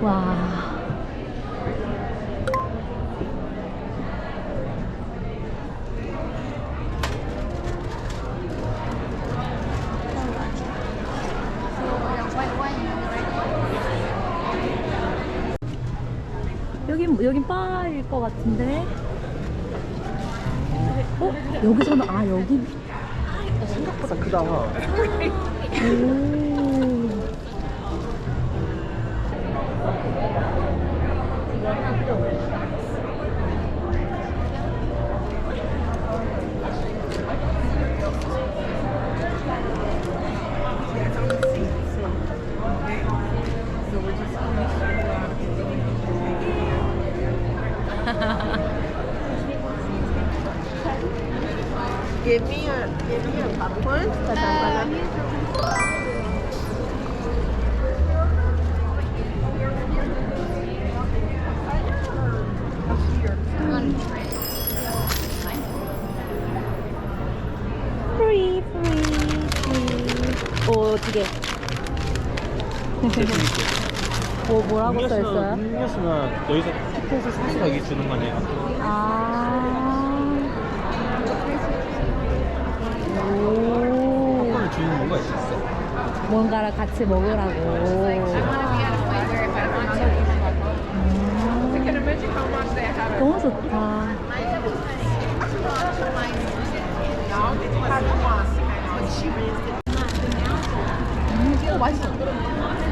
와. 여긴 여긴 바일 것 같은데. 어 여기서는 아 여기 생각보다 크다. 오. 개. 뭐 뭐라고 써 있어요? 음료수는 여기서 티켓을 사서 여기 주는 거네요. 아. 오. popcorn을 주는 이유가 있었어. 뭔가를 같이 먹으라고. 음. 너무 좋다. 앞장이네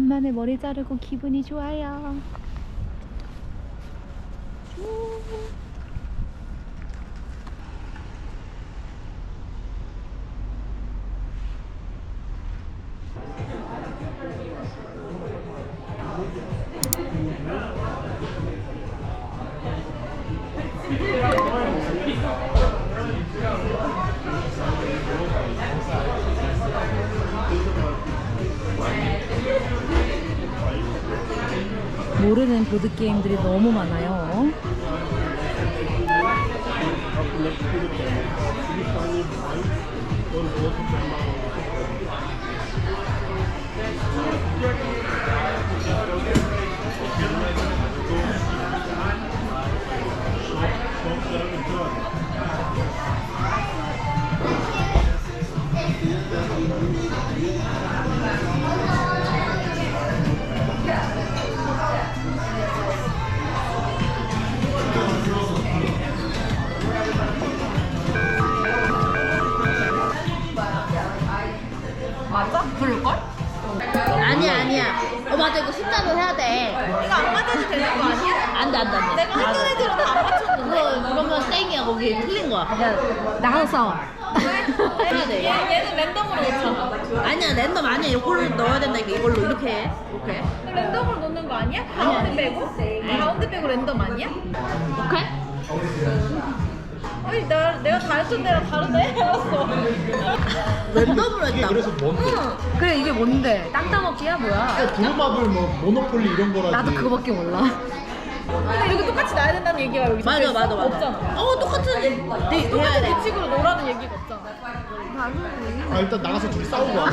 오랜만에 머리 자르고 기분이 좋아요. 모르는 보드 게임들이 너무 많아요. 싸워. 해야 돼. 얘, 얘는 랜덤으로 넣잖아. 아니야 랜덤 아니야 이걸로 넣어야 된다니까 이걸로 이렇게 해. 이렇게. 랜덤으로 넣는 거 아니야? 가운데 빼고? 가운데 빼고 랜덤 아니야? 오케이? 아니 나 내가 다 했던 데랑 다른데? 알았어. 랜덤으로 이게. 그래서 뭔데? 그래 이게 뭔데? 땅 따먹기야 뭐야? 부루마블 뭐 모노폴리 이런 거라지. 나도 그거밖에 몰라. 근데 이렇게 똑같이 놔야 된다는 얘기가 여기 맞아 적혀있어? 맞아 맞아. 없잖아. 어 똑같은 네, 똑같은 돼. 규칙으로 놀라는 얘기가 없잖아. 아 일단 나가서 둘이 싸우고 와.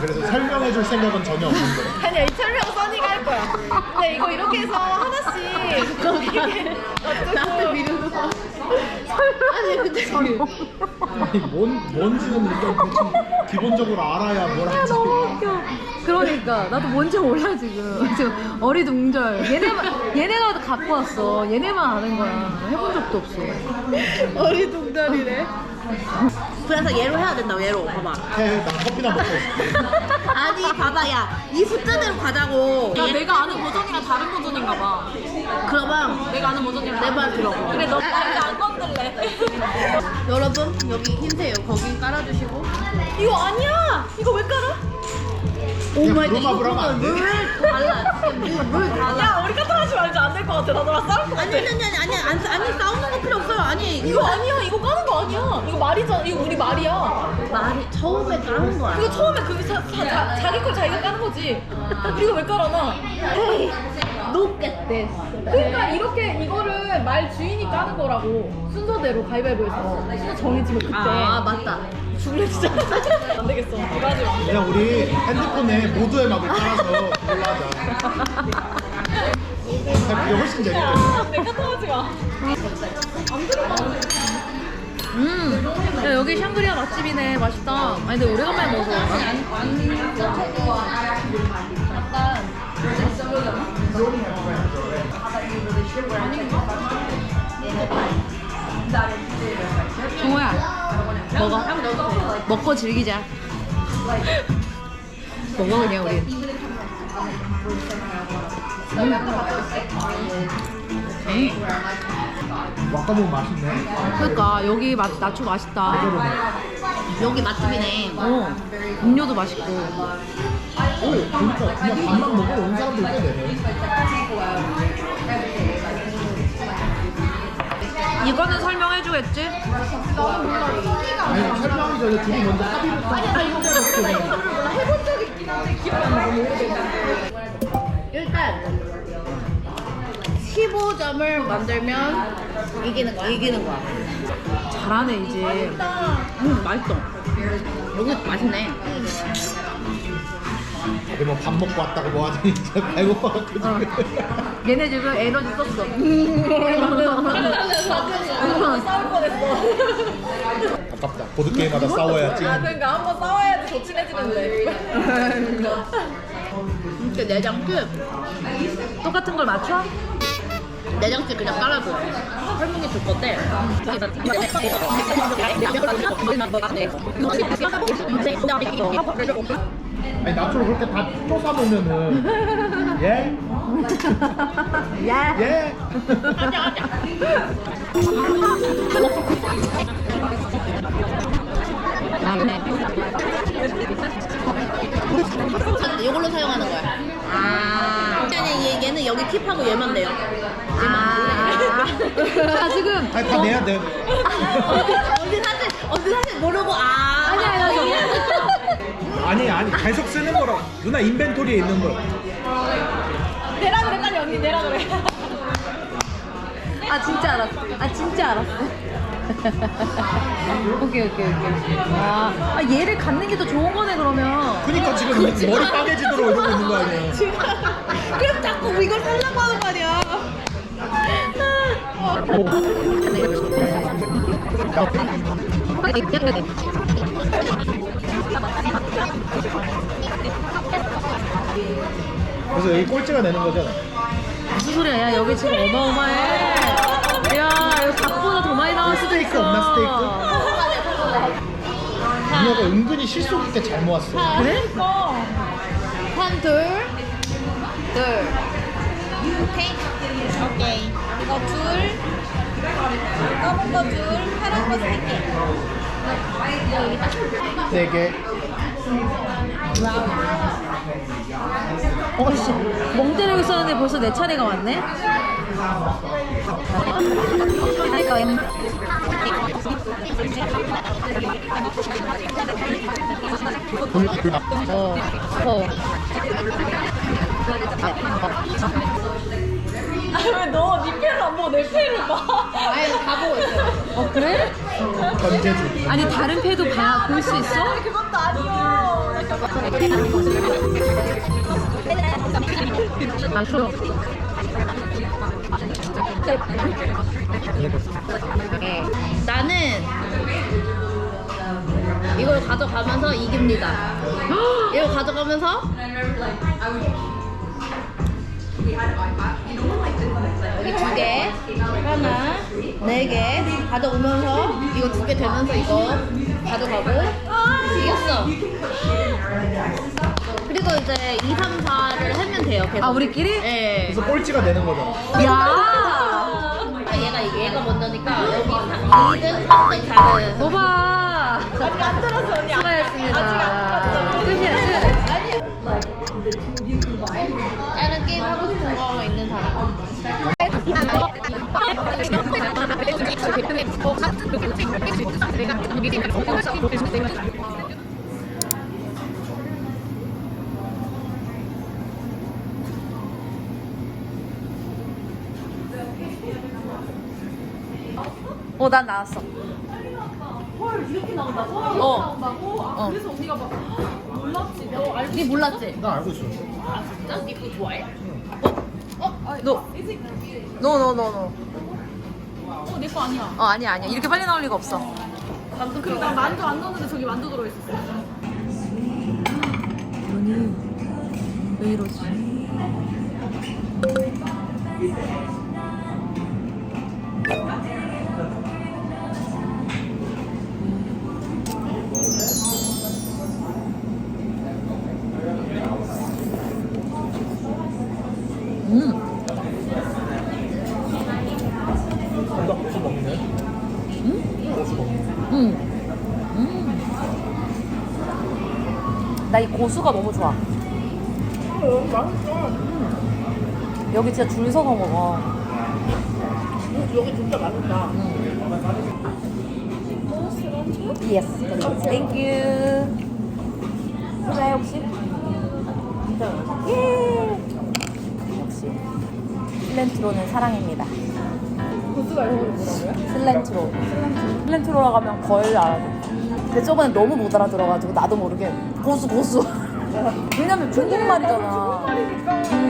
그래서 설명해줄 생각은 전혀 없는데. 아니야 이 설명 써니가 할 거야. 근데 이거 이렇게 해서 하나씩 이렇게 나한테 미루는 거. 아니 근데 아니 뭔 뭔지는 일단 대충 기본적으로 알아야 뭘 할지. 그러니까. 나도 뭔지 몰라 지금. 지금 어리둥절. 얘네만 얘네가 갖고 왔어. 얘네만 아는 거야. 해본 적도 없어. 어리둥절이래. 그래서 얘로 해야 된다고 얘로. 봐봐. 해, 나 커피나 먹고. 아니 봐봐 야이 숫자대로 가자고. 나 내가 아는 버전이랑 다른 버전인가 봐. 그러면 내가 아는 버전이랑 내 말 들어 그래 너 나한테 안 건들래. 여러분 여기 힌트예요. 거기 깔아주시고. 이거 아니야. 이거 왜 깔아? 하면 안 돼? 물 달라 지금 물 달라 야 우리 카톡하지 말자 안 될 것 같아. 나 너랑 싸울 것 같아. 아니 아니 아니 아니 아니 아니 싸우는 거 필요 없어요 아니 이거 아니야. 이거 까는 거 아니야. 이거 말이잖아. 이거 우리 말이야. 말이 처음에 까는 거야 이거 처음에 그 자, 자, 자, 자 기 걸 자기가 까는 거지. 이거 왜 깔아놔? 높겠대 그러니까 이렇게 이거를 말 주인이 까는 거라고 순서대로 가위바위보해서 순서 정해지면 그때 아 맞다 죽을래 진짜 안 되겠어 이거 하지 마 그냥 우리 핸드폰에 모두의 맵을 깔아서 그걸로 하자. 그게 훨씬 재밌겠네. 내 카톡 하지 마 음, 야, 여기 샹그리아 맛집이네. 맛있다. 아니, 근데 오래간만에 먹어. 종호야, 먹어. 먹고 즐기자. 먹어, 그냥 우리. 음. 와카모 맛있네. 그러니까 여기 맛 나초 맛있다. 여기 맛집이네. 어. 음료도 맛있고. 오, 그러니까 그냥 밥만 먹으러 온 사람들 꽤 되네. 이거는 설명해 주겠지? 아니 설명하기 전에 둘이 먼저 합의를 딱. 아니 나 이거 해본 적 있긴 한데 기억 안 나. 일단 15점을 만들면 이기는 거야. 이기는 거야. 잘하네 이제. 음 맛있어. 여기 맛있네. 우리 뭐밥 먹고 왔다고 뭐 하더니 이제 배고파갖고 지금. 얘네 지금 에너지 썼어. 싸울 뻔했어 아깝다. 보드 게임하다 싸워야지. 아 그러니까 한번 싸워야지 더 친해지는데 진짜 내장 끝. 똑같은 걸 맞춰? 내장찌 그냥 깔아줘요. 할머니 줄 건데. 아니 나초를 그렇게 다 쪼사 놓으면은 예? 야. 예? 이걸로 사용하는 거야. 아. 아니 얘, 얘는 여기 킵하고 얘만 돼요. 아. 아 지금 아니 다 내야 돼 언니 사실 언니 사실 모르고 아. 아니 아니 계속 쓰는 거라 누나 인벤토리에 있는 거 내라 그래 빨리 언니 내라 그래. 아 진짜 알았어. 아 진짜 알았어. 오케이 오케이 오케이. 아, 아 얘를 갖는 게 더 좋은 거네 그러면. 그니까 지금 머리 빠개지도록 이러고 있는 거 아니야 그럼 자꾸 이걸 살라고 하는 거 아니야. 그래서 여기 꼴찌가 내는 거잖아 무슨 소리야? 야 여기 지금 어마어마해. 야 이거 닭보다 더 많이 나올 수도 스테이크 있어. 없나, 누나가 은근히 실속 있게 잘 모았어 그래? 한 둘, 둘. 오케이. 오케이. 이거 둘. 검은 거 둘, 파란 거 세 개. 네 개 어, 씨. 멍 때리고 있었는데 벌써 내 차례가 왔네? 어, 어. 왜너 니 패를 안 보고 내 패를 봐? 아니 다 보고 있어. 어, 그래? 전제주 아니, 다른 패도 봐, 볼 수 있어? 그것도 아니요. 아, 그럼. 나는 이걸 가져가면서 이깁니다. 이걸 가져가면서 여기 두 개, 하나, 네 개 가져오면서 이거 두 개 되면서 이거 가져가고 이겼어. 그리고 이제 2, 3, 4를 하면 돼요. 계속. 아, 우리끼리? 네. 그래서 꼴찌가 내는 거잖아 야! 얘가 얘가 먼저니까 여기 2등, 3등, 4등. 오바! 아직 안 들었어, 언니. 수고하셨 난 나왔어. 헐 이렇게 나온다고? 어. 나온다고? 아, 어. 그래서 언니가 막 몰랐지. 너 알고 니 몰랐지? 나 알고 있어 아 진짜? 니 그거 좋아해? 너. 노, 노, 노, 노. 어, 내 거 아니야. 어, 아니야, 아니야. 이렇게 빨리 나올 리가 없어. 만두 그리고 나 만두 안 넣었는데 저기 만두 들어있었어. 왜 이러지? 이 고수가 너무 좋아. 여기 진짜 줄 서서 먹어. 여기 진짜 맛있다. 예스. 땡큐. 후자해 혹시? 예. 역시 슬렌트로는 사랑입니다. 고수가 이거 뭐라고요? 슬렌트로. 슬렌트로라고 하면 거의 알아요. 근데 저번에 너무 못 알아들어가지고 나도 모르게 고수 고수. 왜냐면 중국말이잖아. 음.